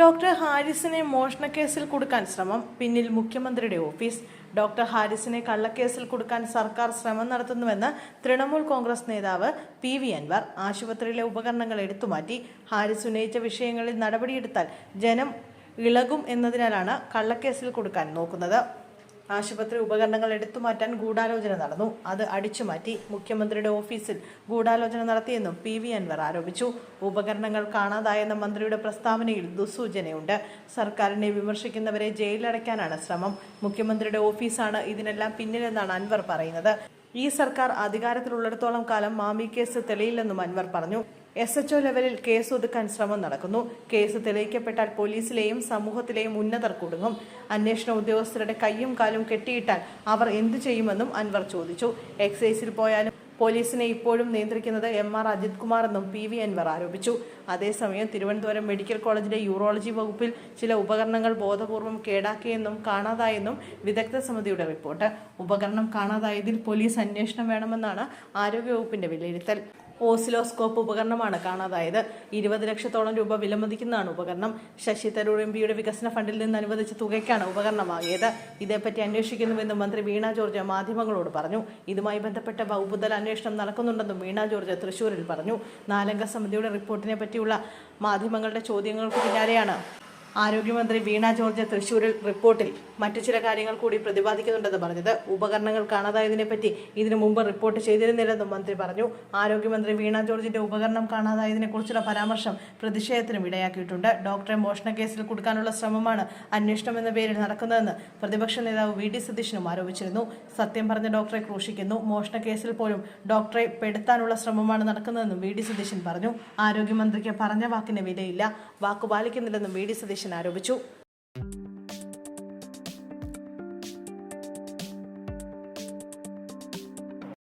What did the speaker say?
Doctor ഹാരിസിനെ മോഷണക്കേസിൽ കൊടുക്കാൻ ശ്രമം പിന്നിൽ മുഖ്യമന്ത്രിയുടെ ഓഫീസ്. ഡോക്ടർ ഹാരിസിനെ കള്ളക്കേസിൽ കൊടുക്കാൻ സർക്കാർ ശ്രമം നടത്തുന്നുവെന്ന് തൃണമൂൽ കോൺഗ്രസ് നേതാവ് പി വി അൻവർ ആശുപത്രിയിലെ ഉപകരണങ്ങൾ എടുത്തുമാറ്റി. ഹാരിസ് ഉന്നയിച്ച വിഷയങ്ങളിൽ നടപടിയെടുത്താൽ ജനം ഇളകും എന്നതിനാലാണ് കള്ളക്കേസിൽ കൊടുക്കാൻ നോക്കുന്നത്. ആശുപത്രി ഉപകരണങ്ങൾ എടുത്തുമാറ്റാൻ ഗൂഢാലോചന നടന്നു. അത് അടിച്ചുമാറ്റി മുഖ്യമന്ത്രിയുടെ ഓഫീസിൽ ഗൂഢാലോചന നടത്തിയെന്നും പി വി അൻവർ ആരോപിച്ചു. ഉപകരണങ്ങൾ കാണാതായെന്ന മന്ത്രിയുടെ പ്രസ്താവനയിൽ ദുസ്സൂചനയുണ്ട്. സർക്കാരിനെ വിമർശിക്കുന്നവരെ ജയിലിലടയ്ക്കാനാണ് ശ്രമം. മുഖ്യമന്ത്രിയുടെ ഓഫീസാണ് ഇതിനെല്ലാം പിന്നിലെന്നാണ് അൻവർ പറയുന്നത്. ഈ സർക്കാർ അധികാരത്തിലുള്ളിടത്തോളം കാലം മാമി കേസ് തെളിയില്ലെന്നും അൻവർ പറഞ്ഞു. എസ് എച്ച് ലെവലിൽ കേസ് ഒതുക്കാൻ ശ്രമം നടക്കുന്നു. കേസ് തെളിയിക്കപ്പെട്ടാൽ പോലീസിലെയും സമൂഹത്തിലെയും ഉന്നതർ കുടുങ്ങും. അന്വേഷണ ഉദ്യോഗസ്ഥരുടെ കൈയും കാലും കെട്ടിയിട്ടാൽ അവർ എന്തു ചെയ്യുമെന്നും അൻവർ ചോദിച്ചു. എക്സൈസിൽ പോയാലും പോലീസിനെ ഇപ്പോഴും നിയന്ത്രിക്കുന്നത് എം ആർ അജിത് കുമാർ എന്നും പി വി അൻവർ ആരോപിച്ചു. അതേസമയം തിരുവനന്തപുരം മെഡിക്കൽ കോളേജിലെ യൂറോളജി വകുപ്പിൽ ചില ഉപകരണങ്ങൾ ബോധപൂർവം കേടാക്കിയെന്നും കാണാതായെന്നും വിദഗ്ധ സമിതിയുടെ റിപ്പോർട്ട്. ഉപകരണം കാണാതായതിൽ പോലീസ് അന്വേഷണം വേണമെന്നാണ് ആരോഗ്യവകുപ്പിന്റെ വിലയിരുത്തൽ. ഓസിലോസ്കോപ്പ് ഉപകരണമാണ് കാണാതായത് ഇരുപത് ലക്ഷത്തോളം രൂപ വിലമതിക്കുന്നതാണ് ഉപകരണം. ശശി തരൂർ എം പിയുടെ വികസന ഫണ്ടിൽ നിന്ന് അനുവദിച്ച തുകയ്ക്കാണ് ഉപകരണം ഇതേപ്പറ്റി അന്വേഷിക്കുന്നുവെന്ന് മന്ത്രി വീണ ജോർജ് മാധ്യമങ്ങളോട് പറഞ്ഞു. ഇതുമായി ബന്ധപ്പെട്ട വകുപ്പുതല അന്വേഷണം നടക്കുന്നുണ്ടെന്നും വീണ ജോർജ് തൃശൂരിൽ പറഞ്ഞു. നാലംഗ സമിതിയുടെ റിപ്പോർട്ടിനെ പറ്റിയുള്ള മാധ്യമങ്ങളുടെ ചോദ്യങ്ങൾക്ക് പിന്നാലെയാണ് ആരോഗ്യമന്ത്രി വീണ ജോർജ് തൃശൂരിൽ റിപ്പോർട്ടിൽ മറ്റു ചില കാര്യങ്ങൾ കൂടി പ്രതിപാദിക്കുന്നുണ്ടെന്ന് പറഞ്ഞത്. ഉപകരണങ്ങൾ കാണാതായതിനെപ്പറ്റി ഇതിനു മുമ്പ് റിപ്പോർട്ട് ചെയ്തിരുന്നില്ലെന്നും മന്ത്രി പറഞ്ഞു. ആരോഗ്യമന്ത്രി വീണ ജോർജിന്റെ ഉപകരണം കാണാതായതിനെ കുറിച്ചുള്ള പരാമർശം പ്രതിഷേധത്തിനും ഇടയാക്കിയിട്ടുണ്ട്. ഡോക്ടറെ മോഷണ കേസിൽ കൊടുക്കാനുള്ള ശ്രമമാണ് അന്വേഷണം എന്ന പേരിൽ നടക്കുന്നതെന്ന് പ്രതിപക്ഷ നേതാവ് വി ഡി സതീശനും ആരോപിച്ചിരുന്നു. സത്യം പറഞ്ഞ ഡോക്ടറെ ക്രൂശിക്കുന്നു. മോഷണ കേസിൽ പോലും ഡോക്ടറെ പെടുത്താനുള്ള ശ്രമമാണ് നടക്കുന്നതെന്നും വി ഡി സതീശൻ പറഞ്ഞു. ആരോഗ്യമന്ത്രിക്ക് പറഞ്ഞ വാക്കിന് വിലയില്ല. വാക്കു പാലിക്കുന്നില്ലെന്നും വി ഡി സതീശൻ ആരോപിച്ചു